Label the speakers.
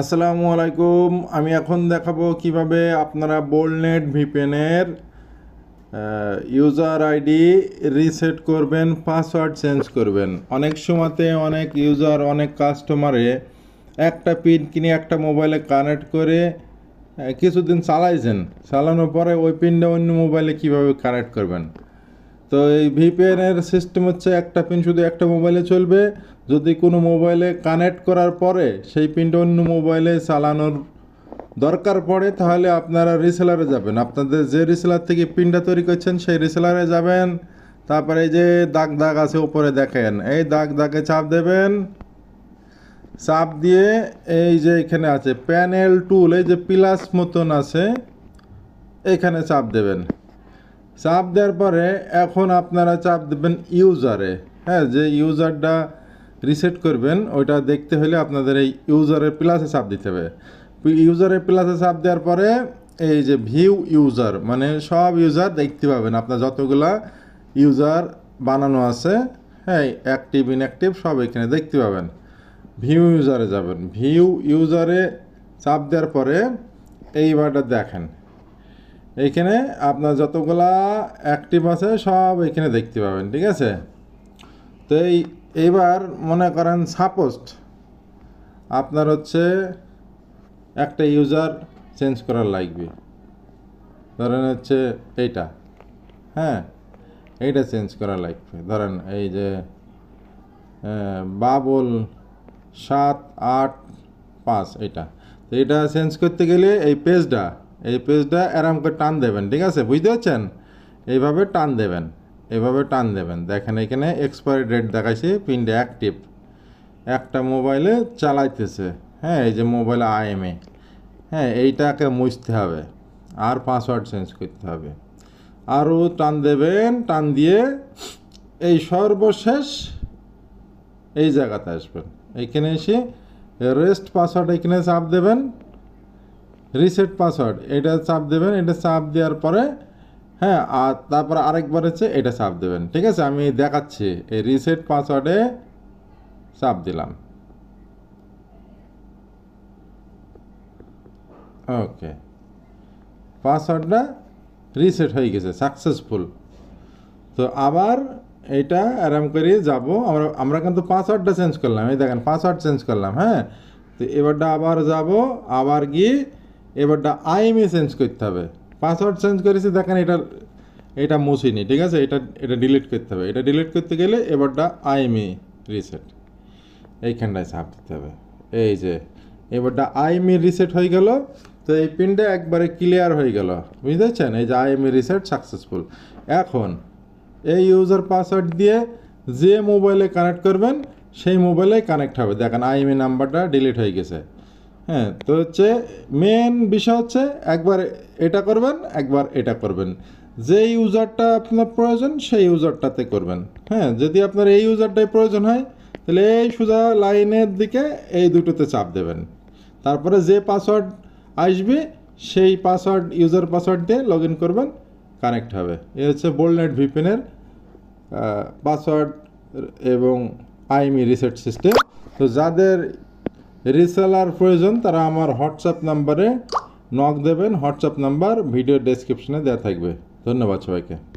Speaker 1: আসসালামু আলাইকুম। আমি এখন দেখাবো কীভাবে আপনারা বোলনেট ভিপিএনের ইউজার আইডি রিসেট করবেন, পাসওয়ার্ড চেঞ্জ করবেন। অনেক সময়তে অনেক ইউজার, অনেক কাস্টমারে একটা পিন কিনে একটা মোবাইলে কানেক্ট করে কিছুদিন চালাইছেন। চালানোর পরে ওই পিনটা অন্য মোবাইলে কীভাবে কানেক্ট করবেন? তো এই ভিপিএনের সিস্টেম হচ্ছে একটা পিন শুধু একটা মোবাইলে চলবে যদি কোনো মোবাইলে কানেক্ট করার পরে সেই পিনটা অন্য মোবাইলে চালানোর দরকার পড়ে, তাহলে আপনারা রিসেলারে যাবেন। আপনাদের যে রিসেলার থেকে পিনটা তৈরি করছেন, সেই রিসেলারে যাবেন। তারপরে এই যে দাগ দাগ আছে উপরে দেখেন। এই দাগ দাগে চাপ দেবেন। চাপ দিয়ে এই যে এখানে আছে প্যানেল টুল এই যে প্লাস মতন আছে, এখানে চাপ দেবেন। চাপ দেওয়ার পরে এখন আপনারা চাপ দেবেন ইউজারে হ্যাঁ যে ইউজারটা রিসেট করবেন, ওইটা দেখতে হলে আপনাদের এই ইউজারের প্লাসে চাপ দিতে হবে। ইউজারের প্লাসে চাপ দেওয়ার পরে এই যে ভিউ ইউজার মানে সব ইউজার দেখতে পাবেন আপনার যতগুলা ইউজার বানানো আছে হ্যাঁ অ্যাক্টিভ ইনঅ্যাক্টিভ সব এখানে দেখতে পাবেন। ভিউ ইউজারে যাবেন। ভিউ ইউজারে চাপ দেওয়ার পরে এইবারটা দেখেন। এইখানে আপনার যতগুলা অ্যাক্টিভ আছে, সব এখানে দেখতে পাবেন, ঠিক আছে? তো এই এইবার মনে করেন সাপোস্ট আপনার হচ্ছে একটা ইউজার চেঞ্জ করার লাগবে। ধরেন হচ্ছে এইটা। হ্যাঁ এইটা চেঞ্জ করা লাগবে। ধরেন এই যে বাবুল সাত আট পাঁচ এটা তো এটা চেঞ্জ করতে গেলে এই পেজটা এই পেজটা আরাম করে টান দেবেন, ঠিক আছে? বুঝতে পারছেন? এইভাবে টান দেবেন। এইভাবে টান দেবেন। দেখেন এখানে এক্সপায়ারি ডেট দেখাইছে পিনটা অ্যাক্টিভ একটা মোবাইলে চালাইতেছে। হ্যাঁ এই যে মোবাইলে আইএমএ হ্যাঁ এইটাকে মুছতে হবে। আর পাসওয়ার্ড চেঞ্জ করতে হবে। আরও টান দেবেন, টান দিয়ে এই সর্বশেষ এই জায়গাতে আসবেন। এইখানে এসে রেস্ট পাসওয়ার্ড এখানে চাপ দেবেন। রিসেট পাসওয়ার্ড এটা চাপ দেবেন। এটা চাপ দেওয়ার পরে হ্যাঁ আর তারপর আরেকবার হচ্ছে এটা চাপ দেবেন। ঠিক আছে? আমি দেখাচ্ছি। এই রিসেট পাসওয়ার্ডে চাপ দিলাম। ওকে পাসওয়ার্ডটা রিসেট হয়ে গেছে সাকসেসফুল তো আবার এটা আরাম করে যাব। আমরা আমরা কিন্তু পাসওয়ার্ডটা চেঞ্জ করলাম। এই দেখেন পাসওয়ার্ড চেঞ্জ করলাম হ্যাঁ? তো এবারটা আবার যাব, আবার গিয়ে এবারটা আইএমএ চেঞ্জ করতে হবে। পাসওয়ার্ড চেঞ্জ করেছি, দেখেন এটা এটা মুছিনি, ঠিক আছে? এটা এটা ডিলিট করতে হবে। এটা ডিলিট করতে গেলে এবারটা আইএমএ রিসেট এইখানটায় চাপ দিতে হবে। এই যে, এবারটা আইএমএ রিসেট হয়ে গেল, তো এই পিনটা একবারে ক্লিয়ার হয়ে গেল। বুঝতে পারছেন এই যে আইএমএ রিসেট সাকসেসফুল এখন, এই ইউজার পাসওয়ার্ড দিয়ে যে মোবাইলে কানেক্ট করবেন, সেই মোবাইলে কানেক্ট হবে। দেখেন আইএমএ নাম্বারটা ডিলিট হয়ে গেছে। হ্যাঁ তো হচ্ছে মেন বিষয় হচ্ছে একবার এটা করবেন, একবার এটা করবেন। যে ইউজারটা আপনার প্রয়োজন, সেই ইউজারটাতে করবেন। হ্যাঁ যদি আপনার এই ইউজারটাই প্রয়োজন হয়, তাহলে এই সোজা লাইনের দিকে এই দুটোতে চাপ দেবেন। তারপরে যে পাসওয়ার্ড আসবে, সেই পাসওয়ার্ড ইউজার পাসওয়ার্ড দিয়ে লগ ইন করবেন কানেক্ট হবে। এ হচ্ছে বোলনেট ভিপিনের পাসওয়ার্ড এবং আইমি রিসেট সিস্টেম তো যাদের রিসেলার প্রয়োজন, তারা আমার হোয়াটসঅ্যাপ নাম্বারে নক দেবেন। হোয়াটসঅ্যাপ নাম্বার ভিডিও ডেসক্রিপশনে দেওয়া থাকবে। ধন্যবাদ সবাইকে।